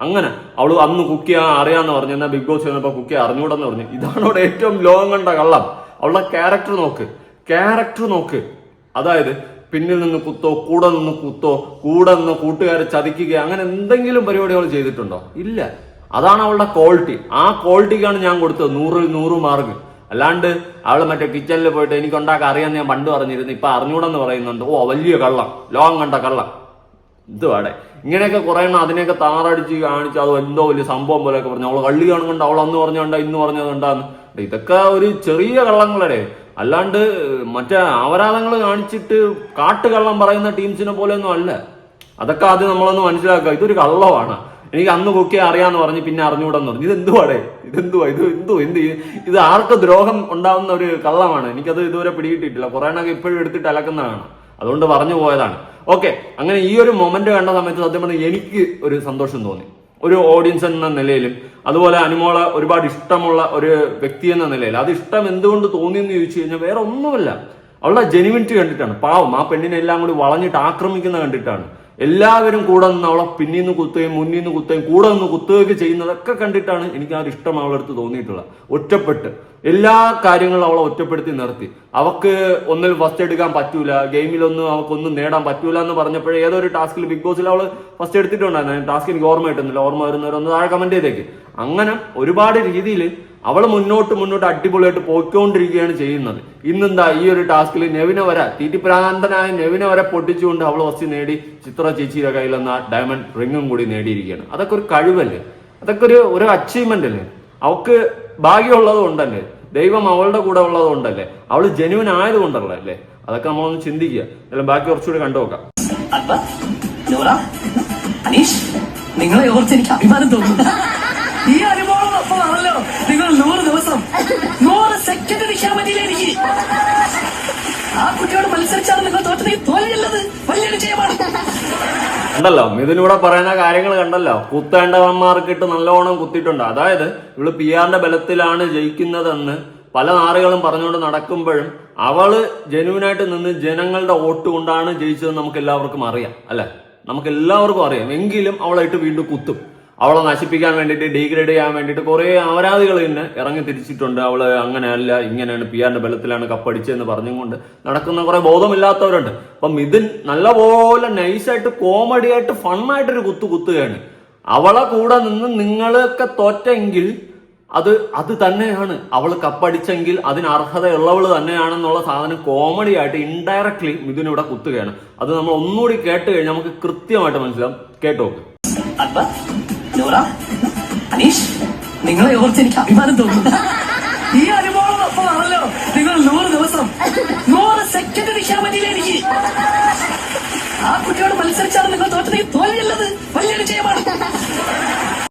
അങ്ങനെ അവൾ അന്ന് കുക്ക് ചെയ്യാൻ അറിയാന്ന് പറഞ്ഞു എന്നാൽ ബിഗ് ബോസ് ചെയ്യുന്നപ്പോൾ കുക്ക് ചെയ്യാൻ അറിഞ്ഞൂടെന്ന് പറഞ്ഞു. ഇതാണ് അവിടെ ഏറ്റവും ലോകം കണ്ട കള്ളം. അവളുടെ ക്യാരക്ടർ നോക്ക്. ക്യാരക്ടർ നോക്ക്. അതായത് പിന്നിൽ നിന്ന് കുത്തോ കൂടെ നിന്ന് കുത്തോ കൂടെ നിന്ന് കൂട്ടുകാരെ ചതിക്കുക അങ്ങനെ എന്തെങ്കിലും പരിപാടി അവൾ ചെയ്തിട്ടുണ്ടോ? ഇല്ല. അതാണ് അവളുടെ ക്വാളിറ്റി ആ ക്വാളിറ്റിക്കാണ് ഞാൻ കൊടുത്തത്. നൂറിൽ നൂറ് മാർക്ക് അല്ലാണ്ട് അവൾ മറ്റേ കിച്ചണിൽ പോയിട്ട് എനിക്ക് ഉണ്ടാക്കാൻ അറിയാന്ന് ഞാൻ പണ്ട് പറഞ്ഞിരുന്നു. ഇപ്പൊ അറിഞ്ഞൂടെന്ന് പറയുന്നുണ്ട്. ഓ വലിയ കള്ളം. ലോകം കണ്ട കള്ളം. ഇത് വേടെ? ഇങ്ങനെയൊക്കെ കുറെ എണ്ണം അതിനെയൊക്കെ താറടിച്ച് കാണിച്ച് അത് എന്തോ വലിയ സംഭവം പോലെയൊക്കെ പറഞ്ഞു. അവൾ കള്ളി കാണുന്നുണ്ട്. അവൾ അന്ന് പറഞ്ഞുകൊണ്ട് ഇന്ന് പറഞ്ഞത് ഉണ്ടാന്ന് ഇതൊക്കെ ഒരു ചെറിയ കള്ളങ്ങളുടെ. അല്ലാണ്ട് മറ്റേ അപരാധങ്ങൾ കാണിച്ചിട്ട് കാട്ടുകള്ളം പറയുന്ന ടീംസിനെ പോലെയൊന്നും അല്ല. അതൊക്കെ ആദ്യം നമ്മളൊന്ന് മനസ്സിലാക്കുക. ഇതൊരു കള്ളമാണ്. എനിക്ക് അന്ന് കുക്കിയെ അറിയാന്ന് പറഞ്ഞ് പിന്നെ അറിഞ്ഞുകൂടെന്ന് പറഞ്ഞു. ഇത് എന്തുവാടേ ഇതെന്തുവാ? ഇത് എന്തു? എന്ത് ഇത് ആർക്ക് ദ്രോഹം ഉണ്ടാവുന്ന ഒരു കള്ളമാണ്. എനിക്കത് ഇതുവരെ പിടികിട്ടിയിട്ടില്ല. കുറെ എണ്ണൊക്കെ ഇപ്പോഴും എടുത്തിട്ട് അലക്കുന്നതാണ്. അതുകൊണ്ട് പറഞ്ഞു പോയതാണ്. ഓക്കെ അങ്ങനെ ഈ ഒരു മൊമെന്റ് കണ്ട സമയത്ത് സത്യം പറഞ്ഞാൽ എനിക്ക് ഒരു സന്തോഷം തോന്നി. ഒരു ഓഡിയൻസ് എന്ന നിലയിലും അതുപോലെ അനുമോള ഒരുപാട് ഇഷ്ടമുള്ള ഒരു വ്യക്തി എന്ന നിലയിൽ അത് ഇഷ്ടം എന്തുകൊണ്ട് തോന്നിയെന്ന് ചോദിച്ചു കഴിഞ്ഞാൽ വേറെ ഒന്നുമല്ല. അവളുടെ ജെനുവിനിറ്റി കണ്ടിട്ടാണ്. പാവം ആ പെണ്ണിനെ എല്ലാം കൂടി വളഞ്ഞിട്ട് ആക്രമിക്കുന്ന കണ്ടിട്ടാണ്. എല്ലാവരും കൂടെ നിന്ന് അവളെ പിന്നിൽ നിന്ന് കുത്തുകയും മുന്നിൽ നിന്ന് കുത്തുകയും കൂടെ നിന്ന് കുത്തുകയൊക്കെ ചെയ്യുന്നതൊക്കെ കണ്ടിട്ടാണ് എനിക്ക് ആ ഒരു ഇഷ്ടം അവളടുത്ത് തോന്നിയിട്ടുള്ളത്. ഒറ്റപ്പെട്ട്. എല്ലാ കാര്യങ്ങളും അവളെ ഒറ്റപ്പെടുത്തി നിർത്തി. അവക്ക് ഒന്നിൽ ഫസ്റ്റ് എടുക്കാൻ പറ്റൂല. ഗെയിമിലൊന്നും അവക്കൊന്നും നേടാൻ പറ്റൂല എന്ന് പറഞ്ഞപ്പോഴേ ഏതൊരു ടാസ്കിൽ ബിഗ് ബോസിൽ അവൾ ഫസ്റ്റ് എടുത്തിട്ടുണ്ടായിരുന്നു. ടാസ്ക് എനിക്ക് ഓർമ്മ കിട്ടുന്നില്ല. ഓർമ്മ വരുന്നവരൊന്ന് താഴെ കമന്റ് ചെയ്തേക്ക്. അങ്ങനെ ഒരുപാട് രീതിയിൽ അവൾ മുന്നോട്ട് മുന്നോട്ട് അടിപൊളിയായിട്ട് പോയിക്കൊണ്ടിരിക്കുകയാണ് ചെയ്യുന്നത്. ഇന്നെന്താ ഈ ഒരു ടാസ്കിൽ നെവിനെ വരെ തീറ്റിപ്രാന്തനായ നെവിനെ വരെ പൊട്ടിച്ചുകൊണ്ട് അവൾ ഒച്ചി നേടി ചിത്ര ചേച്ചിയുടെ കയ്യിൽ എന്ന ഡയമണ്ട് റിങ്ങും കൂടി നേടിയിരിക്കുകയാണ്. അതൊക്കെ ഒരു കഴിവല്ലേ? അതൊക്കെ ഒരു ഒരു അച്ചീവ്മെന്റ് അല്ലേ? അവക്ക് ഭാഗ്യമുള്ളത് കൊണ്ടല്ലേ? ദൈവം അവളുടെ കൂടെ ഉള്ളത് കൊണ്ടല്ലേ? അവൾ ജനുവൻ ആയത് കൊണ്ടല്ലേ അല്ലേ? അതൊക്കെ നമ്മളൊന്ന് ചിന്തിക്കുക. അല്ല ബാക്കി കുറച്ചുകൂടി കണ്ടു നോക്കാം. നിങ്ങളെ ഓർത്ത് എനിക്ക് അഭിമാനം തോന്നുന്നു. ഈ അനുഭവമൊപ്പമാണല്ലോ നിങ്ങൾ നൂറ് ദിവസം നൂറ് സെക്കൻഡ് നിൽക്കാൻ പറ്റില്ല എനിക്ക്. ആ കുട്ടിയോട് മത്സരിച്ചാണ് നിങ്ങൾ തോറ്റത്. തോൽവിയുള്ളത് വലിയ വിജയമാണ്. കണ്ടല്ലോ മിഥുനിവിടെ പറയുന്ന കാര്യങ്ങൾ കണ്ടല്ലോ. കുത്തേണ്ടവന്മാർക്കിട്ട് നല്ലോണം കുത്തിയിട്ടുണ്ട്. അതായത് ഇവൾ പി ആറിന്റെ ബലത്തിലാണ് ജയിക്കുന്നതെന്ന് പല നാറുകളും പറഞ്ഞുകൊണ്ട് നടക്കുമ്പോഴും അവൾ ജനുവിനായിട്ട് നിന്ന് ജനങ്ങളുടെ വോട്ട് കൊണ്ടാണ് ജയിച്ചത് നമുക്ക് എല്ലാവർക്കും അറിയാം അല്ലെ? നമുക്ക് എല്ലാവർക്കും അറിയാം. എങ്കിലും അവളായിട്ട് വീണ്ടും കുത്തും. അവളെ നശിപ്പിക്കാൻ വേണ്ടിയിട്ട് ഡീഗ്രേഡ് ചെയ്യാൻ വേണ്ടിയിട്ട് കുറേ അപരാധികൾ തന്നെ ഇറങ്ങി തിരിച്ചിട്ടുണ്ട്. അവൾ അങ്ങനെയല്ല ഇങ്ങനെയാണ് പി ആറിന്റെ ബലത്തിലാണ് കപ്പടിച്ചതെന്ന് പറഞ്ഞുകൊണ്ട് നടക്കുന്ന കുറെ ബോധമില്ലാത്തവരുണ്ട്. അപ്പൊ മിഥുൻ നല്ലപോലെ നൈസായിട്ട് കോമഡി ആയിട്ട് ഫണ്ണായിട്ടൊരു കുത്തു കുത്തുകയാണ്. അവളെ കൂടെ നിന്ന് നിങ്ങളൊക്കെ തോറ്റെങ്കിൽ അത് അത് തന്നെയാണ്. അവൾ കപ്പടിച്ചെങ്കിൽ അതിന് അർഹതയുള്ളവൾ തന്നെയാണെന്നുള്ള സാധനം കോമഡി ആയിട്ട് ഇൻഡയറക്ട്ലി മിഥുൻ ഇവിടെ കുത്തുകയാണ്. അത് നമ്മൾ ഒന്നുകൂടി കേട്ട് കഴിഞ്ഞാൽ നമുക്ക് കൃത്യമായിട്ട് മനസ്സിലാവും. കേട്ടോ അക്ബർ നൂറ അനീഷ് നിങ്ങളെ ഓർത്ത് എനിക്ക് അഭിമാനം തോന്നുന്നു.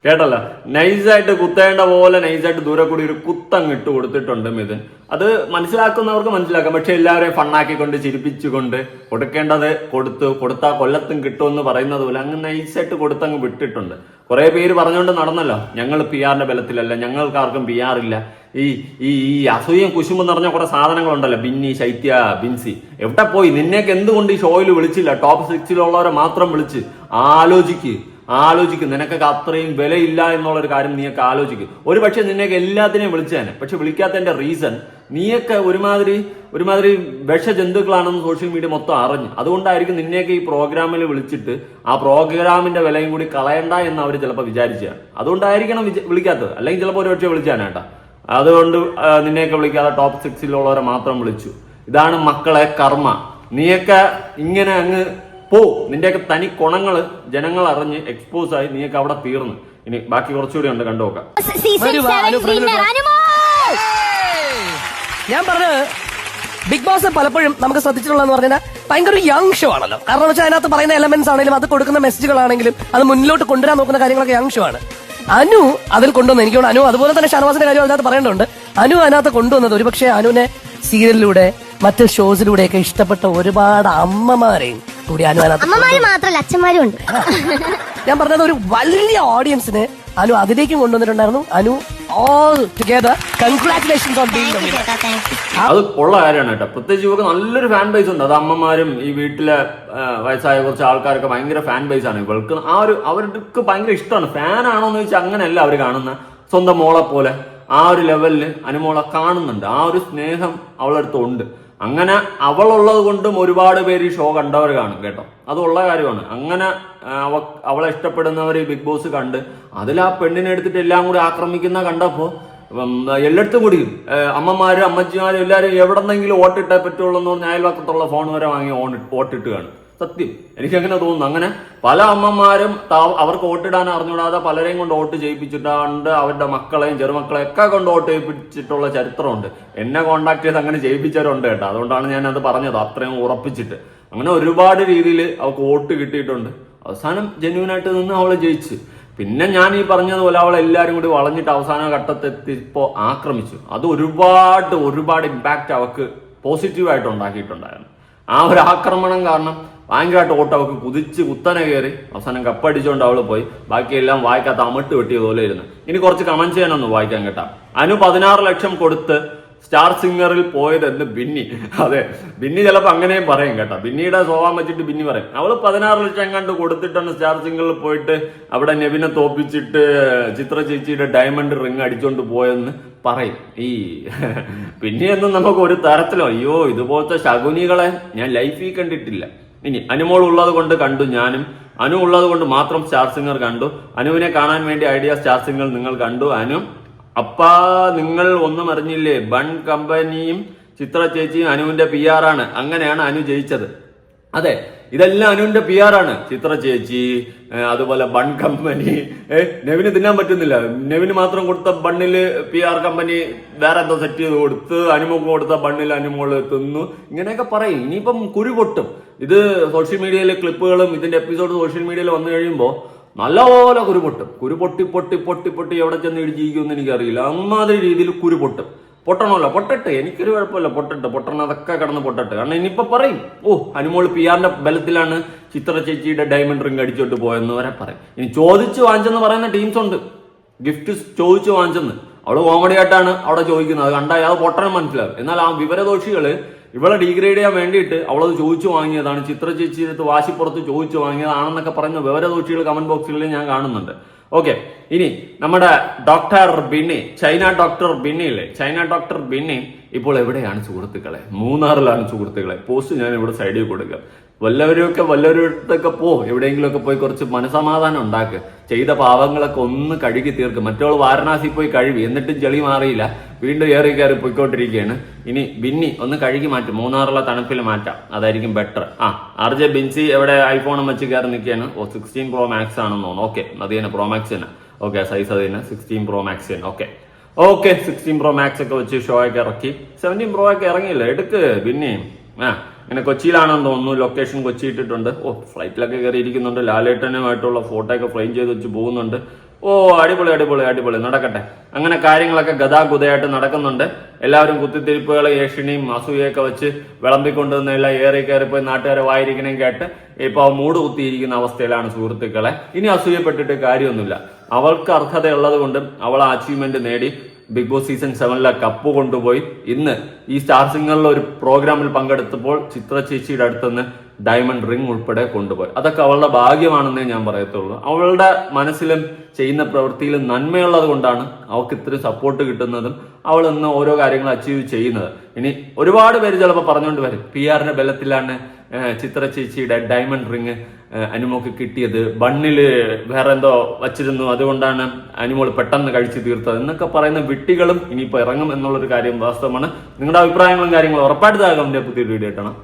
കേട്ടല്ല? നൈസായിട്ട് കുത്തേണ്ട പോലെ നൈസായിട്ട് ദൂരെ കൂടി ഒരു കുത്തങ്ങ് ഇട്ട് കൊടുത്തിട്ടുണ്ട് മിഥുൻ. അത് മനസ്സിലാക്കുന്നവർക്ക് മനസ്സിലാക്കാം. പക്ഷെ എല്ലാവരെയും ഫണ്ണാക്കിക്കൊണ്ട് ചിരിപ്പിച്ചുകൊണ്ട് കൊടുക്കേണ്ടത് കൊടുത്തു കൊടുത്താൽ കൊല്ലത്തും കിട്ടുമെന്ന് പറയുന്നത് പോലെ അങ്ങ് നൈസായിട്ട് കൊടുത്തങ്ങ് വിട്ടിട്ടുണ്ട്. കുറെ പേര് പറഞ്ഞുകൊണ്ട് നടന്നല്ലോ. ഞങ്ങൾ പി ആറിന്റെ ബലത്തിലല്ല. ഞങ്ങൾക്ക് ആർക്കും പി ആറില്ല ഈ ഈ ഈ അസൂയം കുശുമ്പ് നിറഞ്ഞ കുറെ സാധനങ്ങളുണ്ടല്ലോ. ബിന്നി ശൈത്യ ബിൻസി. എവിടെ പോയി? നിന്നേക്ക് എന്തുകൊണ്ട് ഈ ഷോയിൽ വിളിച്ചില്ല? ടോപ്പ് സിക്സിലുള്ളവരെ മാത്രം വിളിച്ച് ആലോചിക്ക്. ആലോചിക്കും. നിനക്കൊക്കെ അത്രയും വിലയില്ല എന്നുള്ളൊരു കാര്യം നീയൊക്കെ ആലോചിക്കും. ഒരു പക്ഷെ നിന്നെയൊക്കെ എല്ലാത്തിനെയും വിളിച്ചേനെ പക്ഷെ വിളിക്കാത്തതിന്റെ റീസൺ നീയൊക്കെ ഒരുമാതിരി ഒരുമാതിരി വിഷജന്തുക്കളാണെന്ന് സോഷ്യൽ മീഡിയ മൊത്തം അറിഞ്ഞു. അതുകൊണ്ടായിരിക്കും നിന്നെയൊക്കെ ഈ പ്രോഗ്രാമിൽ വിളിച്ചിട്ട് ആ പ്രോഗ്രാമിന്റെ വിലയും കൂടി കളയണ്ട എന്ന് അവർ ചിലപ്പോൾ വിചാരിച്ചാണ് അതുകൊണ്ടായിരിക്കണം വിളിക്കാത്തത്. അല്ലെങ്കിൽ ചിലപ്പോൾ ഒരുപക്ഷെ വിളിച്ചാനേട്ടാ അതുകൊണ്ട് നിന്നെയൊക്കെ വിളിക്കാതെ ടോപ്പ് സിക്സിലുള്ളവരെ മാത്രം വിളിച്ചു. ഇതാണ് മക്കളെ കർമ്മ. നീയൊക്കെ ഇങ്ങനെ അങ്ങ് പോ. നിന്റെയൊക്കെ തനി കുണങ്ങൾ ജനങ്ങൾ അറിഞ്ഞ് എക്സ്പോസ് ആയി നീയൊക്കെ അവിടെ തീർന്നു. ഇനി ബാക്കി കുറച്ചുകൂടി ഉണ്ട് കണ്ടു നോക്കാം. ഞാൻ പറഞ്ഞത് ബിഗ് ബോസ് പലപ്പോഴും നമുക്ക് ശ്രദ്ധിച്ചിട്ടുള്ളതെന്ന് പറഞ്ഞാൽ ഭയങ്കര ഒരു യങ് ഷോ ആണല്ലോ. കാരണം വെച്ചാൽ അതിനകത്ത് പറയുന്ന എലമെന്റ്സ് ആണെങ്കിലും അത് കൊടുക്കുന്ന മെസ്സേജുകളാണെങ്കിലും അത് മുന്നിലോട്ട് കൊണ്ടുവരാൻ നോക്കുന്ന കാര്യങ്ങളൊക്കെ യങ് ഷോ ആണ്. അനു അതിൽ കൊണ്ടുവന്ന് എനിക്ക് തോന്നുന്നു അനു അതുപോലെ തന്നെ ഷാനവാസിന്റെ കാര്യം അതിനകത്ത് പറയേണ്ടതുണ്ട്. അനു അതിനകത്ത് കൊണ്ടുവന്നത് ഒരുപക്ഷെ അനുവിനെ സീരിയലിലൂടെ മറ്റ് ഷോസിലൂടെയൊക്കെ ഇഷ്ടപ്പെട്ട ഒരുപാട് അമ്മമാരെയും കൂടി അനു അതിനകത്ത് അമ്മമാര് മാത്രല്ല അച്ഛന്മാരും ഉണ്ട്. ഞാൻ പറഞ്ഞത് ഒരു വലിയ ഓഡിയൻസിന് അനു അതിലേക്കും കൊണ്ടുവന്നിട്ടുണ്ടായിരുന്നു. Anu all together congratulations on being അത് ഉള്ള കാര്യമാണ് കേട്ടോ. പ്രത്യേകിച്ച് ഇവർക്ക് നല്ലൊരു ഫാൻ ബേസ് ഉണ്ട്. അത് അമ്മമാരും ഈ വീട്ടിലെ വയസ്സായ കുറച്ച് ആൾക്കാരൊക്കെ ഭയങ്കര ഫാൻ ബേസ് ആണ്. ഇവൾക്ക് ആ ഒരു അവർക്ക് ഭയങ്കര ഇഷ്ടമാണ്. ഫാൻ ആണോ എന്ന് വെച്ചാൽ അങ്ങനെയല്ല അവർ കാണുന്ന. സ്വന്തം മോളെ പോലെ ആ ഒരു ലെവലിൽ അനുമോളെ കാണുന്നുണ്ട്. ആ ഒരു സ്നേഹം അവളടുത്തുണ്ട്. അടുത്ത് ഉണ്ട് അങ്ങനെ അവളുള്ളത് കൊണ്ടും ഒരുപാട് പേര് ഈ ഷോ കണ്ടവർ കാണും കേട്ടോ. അതുള്ള കാര്യമാണ്. അങ്ങനെ അവ അവളെ ഇഷ്ടപ്പെടുന്നവർ ബിഗ് ബോസ് കണ്ട് അതിൽ ആ പെണ്ണിനെ എടുത്തിട്ട് എല്ലാം കൂടി ആക്രമിക്കുന്ന കണ്ടപ്പോൾ എല്ലായിടത്തും കൂടി അമ്മമാരും അമ്മച്ചിമാരും എല്ലാവരും എവിടെന്നെങ്കിലും ഓട്ടിട്ടേ പറ്റുള്ളൂ എന്ന് പറഞ്ഞ അയൽവക്കത്തുള്ള ഫോൺ വരെ വാങ്ങി ഓൺ ഓട്ടിട്ട് കാണും. സത്യം. എനിക്ക് അങ്ങനെ തോന്നുന്നു. അങ്ങനെ പല അമ്മമാരും അവർക്ക് വോട്ടിടാൻ അറിഞ്ഞുകൂടാതെ പലരെയും കൊണ്ട് വോട്ട് ചെയ്യിപ്പിച്ചിട്ടുണ്ട് അവരുടെ മക്കളെയും ചെറുമക്കളെയും ഒക്കെ കൊണ്ട് വോട്ട് ചെയ്യിപ്പിച്ചിട്ടുള്ള ചരിത്രമുണ്ട്. എന്നെ കോണ്ടാക്ട് ചെയ്ത് അങ്ങനെ ചെയ്യിപ്പിച്ചവരുണ്ട് കേട്ടോ. അതുകൊണ്ടാണ് ഞാൻ അത് പറഞ്ഞത്. അത്രയും ഉറപ്പിച്ചിട്ട്. അങ്ങനെ ഒരുപാട് രീതിയിൽ അവൾക്ക് വോട്ട് കിട്ടിയിട്ടുണ്ട്. അവസാനം ജെന്യൂനായിട്ട് നിന്ന് അവൾ ജയിച്ച്. പിന്നെ ഞാൻ ഈ പറഞ്ഞതുപോലെ അവളെ എല്ലാവരും കൂടി വളഞ്ഞിട്ട് അവസാന ഘട്ടത്തെത്തിപ്പോ ആക്രമിച്ചു. അത് ഒരുപാട് ഒരുപാട് ഇമ്പാക്റ്റ് അവക്ക് പോസിറ്റീവായിട്ട് ഉണ്ടാക്കിയിട്ടുണ്ടായിരുന്നു. ആ ഒരു ആക്രമണം കാരണം ഭയങ്കരമായിട്ട് ഓട്ടം അവൾക്ക് കുതിച്ച് കുത്തനെ കയറി അവസാനം കപ്പടിച്ചുകൊണ്ട് അവൾ പോയി. ബാക്കിയെല്ലാം വായിക്കാത്ത അമിട്ട് വെട്ടിയ പോലെ ഇരുന്നു ഇനി കുറച്ച് കമന്റ് ചെയ്യാനൊന്ന് വായിക്കാൻ കേട്ടാ. അനു പതിനാറ് ലക്ഷം കൊടുത്ത് സ്റ്റാർ സിംഗറിൽ പോയതെന്ന് ബിന്നി. അതെ ബിന്നി ചിലപ്പോ അങ്ങനെയും പറയും കേട്ടോ. ബിന്നിയുടെ സ്വഭാവം വെച്ചിട്ട് ബിന്നി പറയും. അവൾ പതിനാറ് ലക്ഷം കണ്ട് കൊടുത്തിട്ടാണ് സ്റ്റാർ സിംഗറിൽ പോയിട്ട് അവിടെ നെവിനെ തോപ്പിച്ചിട്ട് ചിത്ര ചേച്ചിയുടെ ഡയമണ്ട് റിങ് അടിച്ചോണ്ട് പോയെന്ന് പറയും. ഈ പിന്നെയൊന്നും നമുക്ക് ഒരു തരത്തിലോ അയ്യോ ഇതുപോലത്തെ ശകുനികളെ ഞാൻ ലൈഫിൽ കണ്ടിട്ടില്ല. ഇനി അനുമോൾ ഉള്ളത് കൊണ്ട് കണ്ടു ഞാനും. അനു ഉള്ളത് കൊണ്ട് മാത്രം സ്റ്റാർ സിംഗർ കണ്ടു. അനുവിനെ കാണാൻ വേണ്ടി ഐഡിയ സ്റ്റാർ സിംഗർ നിങ്ങൾ കണ്ടു. അനു അപ്പാ നിങ്ങൾ ഒന്നും അറിഞ്ഞില്ലേ? ബൺ കമ്പനിയും ചിത്ര ചേച്ചിയും അനുവിന്റെ പി ആർ ആണ്. അങ്ങനെയാണ് അനു ജയിച്ചത്. അതെ ഇതെല്ലാം അനുവിന്റെ പി ആണ്. ചിത്ര ചേച്ചി അതുപോലെ ബൺ കമ്പനി. നെവിന് തിന്നാൻ പറ്റുന്നില്ല. നെവിന് മാത്രം കൊടുത്ത ബണ്ണിൽ പി ആർ കമ്പനി വേറെ എന്തോ സെറ്റ് ചെയ്ത് കൊടുത്ത് അനുമുഖം കൊടുത്ത ബണ്ണിൽ അനുമോൾ തിന്നു. ഇങ്ങനെയൊക്കെ പറയും. ഇനിയിപ്പം കുരു പൊട്ടും. ഇത് സോഷ്യൽ മീഡിയയിലെ ക്ലിപ്പുകളും ഇതിന്റെ എപ്പിസോഡ് സോഷ്യൽ മീഡിയയിൽ വന്നു കഴിയുമ്പോൾ നല്ലപോലെ കുരു പൊട്ടും. കുരു പൊട്ടി പൊട്ടി പൊട്ടി എവിടെ ചെന്ന് ഇടിച്ചിരിക്കുമെന്ന് എനിക്കറിയില്ല. അമ്മാതിരി രീതിയിൽ കുരു പൊട്ടും. പൊട്ടണമല്ലോ പൊട്ടട്ടെ. എനിക്കൊരു കുഴപ്പമില്ല പൊട്ടട്ടെ. പൊട്ടണതൊക്കെ കടന്ന് പൊട്ടട്ടെ. കാരണം ഇനിയിപ്പോൾ പറയും ഓ അനുമോൾ പി ആറിന്റെ ബലത്തിലാണ് ചിത്ര ചേച്ചിയുടെ ഡയമണ്ട് റിംഗ് അടിച്ചോട്ട് പോയെന്ന് വരെ പറയും. ഇനി ചോദിച്ചു വാങ്ങിച്ചെന്ന് പറയുന്ന ടീംസ് ഉണ്ട്. ഗിഫ്റ്റ് ചോദിച്ചു വാങ്ങിച്ചെന്ന്. അവൾ കോമഡി ആയിട്ടാണ് അവിടെ ചോദിക്കുന്നത്. അത് കണ്ടാൽ അത് പൊട്ടണം മനസ്സിലാവും. എന്നാൽ ആ വിവരദോഷികൾ ഇവളെ ഡീഗ്രേഡ് ചെയ്യാൻ വേണ്ടിയിട്ട് അവളത് ചോദിച്ചു വാങ്ങിയതാണ്. ചിത്ര ചേച്ചിയുടെ വാശിപ്പുറത്ത് ചോദിച്ചു വാങ്ങിയതാണെന്നൊക്കെ പറഞ്ഞ വിവരദോഷികൾ കമന്റ് ബോക്സുകളിൽ ഞാൻ കാണുന്നുണ്ട്. ഓക്കെ ഇനി നമ്മുടെ doctor Binny China doctor Binny ഇല്ലേ? ചൈന ഡോക്ടർ ബിന്നി ഇപ്പോൾ എവിടെയാണ് സുഹൃത്തുക്കളെ? മൂന്നാറിലാണ് സുഹൃത്തുക്കളെ. പോസ്റ്റ് ഞാൻ ഇവിടെ സൈഡിൽ കൊടുക്കുക വല്ലവരുമൊക്കെ വല്ലവരുടെയൊക്കെ പോ. എവിടെയെങ്കിലുമൊക്കെ പോയി കുറച്ച് മനസമാധാനം ഉണ്ടാക്കുക ചെയ്ത പാവങ്ങളൊക്കെ ഒന്ന് കഴുകി തീർക്ക്. മറ്റോൾ വാരണാസി പോയി കഴുകി. എന്നിട്ടും ചെളി മാറിയില്ല. വീണ്ടും ഏറി കയറി പോയിക്കൊണ്ടിരിക്കുകയാണ്. ഇനി ബിന്നി ഒന്ന് കഴുകി മാറ്റും. മൂന്നാറുള്ള തണുപ്പിൽ മാറ്റാം. അതായിരിക്കും ബെറ്റർ ആ ആർ ജെ ബിൻസി എവിടെ ഐഫോണും വെച്ച് കയറി നിൽക്കുകയാണ്. ഓ സിക്സ്റ്റീൻ പ്രോ മാക്സ് ആണെന്ന് തോന്നുന്നു. ഓക്കെ അത് തന്നെ. പ്രോ മാക്സ് തന്നെ. ഓക്കെ സൈസ് അത് തന്നെ. സിക്സ്റ്റീൻ പ്രോ മാക്സ് തന്നെ. Okay okay sixteen pro max ഒക്കെ വെച്ച് ഷോ ഒക്കെ ഇറക്കി. സെവന്റീൻ പ്രോ ഒക്കെ ഇറങ്ങിയില്ല? എടുക്ക് ബിന്നി. ആ. ഇങ്ങനെ കൊച്ചിയിലാണെന്ന് തോന്നുന്നു. ലൊക്കേഷൻ കൊച്ചി ഇട്ടിട്ടുണ്ട് ഓ ഫ്ലൈറ്റിലൊക്കെ കയറിയിരിക്കുന്നുണ്ട്. ലാലേട്ടനുമായിട്ടുള്ള ഫോട്ടോ ഒക്കെ ഫ്രെയിം ചെയ്ത് വെച്ച് പോകുന്നുണ്ട്. ഓ അടിപൊളി അടിപൊളി അടിപൊളി. നടക്കട്ടെ. അങ്ങനെ കാര്യങ്ങളൊക്കെ ഗതാഗുതയായിട്ട് നടക്കുന്നുണ്ട്. എല്ലാവരും കുത്തിത്തിരിപ്പുകൾ ഏഷ്യനെയും അസൂയൊക്കെ വെച്ച് വിളമ്പിക്കൊണ്ടുവന്നെല്ലാം ഏറി കയറിപ്പോയി നാട്ടുകാരെ വായിരിക്കണേം കേട്ട് ഇപ്പൊ മൂട് കുത്തിയിരിക്കുന്ന അവസ്ഥയിലാണ് സുഹൃത്തുക്കളെ. ഇനി അസൂയപ്പെട്ടിട്ട് കാര്യമൊന്നുമില്ല. അവൾക്ക് അർഹതയുള്ളത് കൊണ്ട് അവൾ അച്ചീവ്മെന്റ് നേടി. ബിഗ് ബോസ് സീസൺ സെവനിലെ കപ്പ് കൊണ്ടുപോയി. ഇന്ന് ഈ സ്റ്റാർ സിംഗറിലെ ഒരു പ്രോഗ്രാമിൽ പങ്കെടുത്തപ്പോൾ ചിത്ര ചേച്ചിയുടെ അടുത്തുനിന്ന് ഡയമണ്ട് റിംഗ് ഉൾപ്പെടെ കൊണ്ടുപോയി. അതൊക്കെ അവളുടെ ഭാഗ്യമാണെന്നേ ഞാൻ പറയത്തുള്ളൂ. അവളുടെ മനസ്സിലും ചെയ്യുന്ന പ്രവൃത്തിയിലും നന്മയുള്ളത് കൊണ്ടാണ് അവൾക്ക് ഇത്രയും സപ്പോർട്ട് കിട്ടുന്നതും അവൾ ഇന്ന് ഓരോ കാര്യങ്ങൾ അച്ചീവ് ചെയ്യുന്നത്. ഇനി ഒരുപാട് പേര് ചിലപ്പോൾ പറഞ്ഞുകൊണ്ട് വരും. പി ആറിന്റെ ബലത്തിലാണ് ചിത്ര ചേച്ചിയുടെ ഡയമണ്ട് റിങ് അനുമോക്ക് കിട്ടിയത്. ബണ്ണിൽ വേറെ എന്തോ വച്ചിരുന്നു. അതുകൊണ്ടാണ് അനുമോൾ പെട്ടെന്ന് കഴിച്ചു തീർത്തത്. എന്നൊക്കെ പറയുന്ന വിട്ടികളും ഇനിയിപ്പോ ഇറങ്ങും എന്നുള്ളൊരു കാര്യം വാസ്തവമാണ്. നിങ്ങളുടെ അഭിപ്രായങ്ങളും കാര്യങ്ങളും ഉറപ്പായിട്ട് താഴെ പുതിയ വീഡിയോ ഇട്ടണം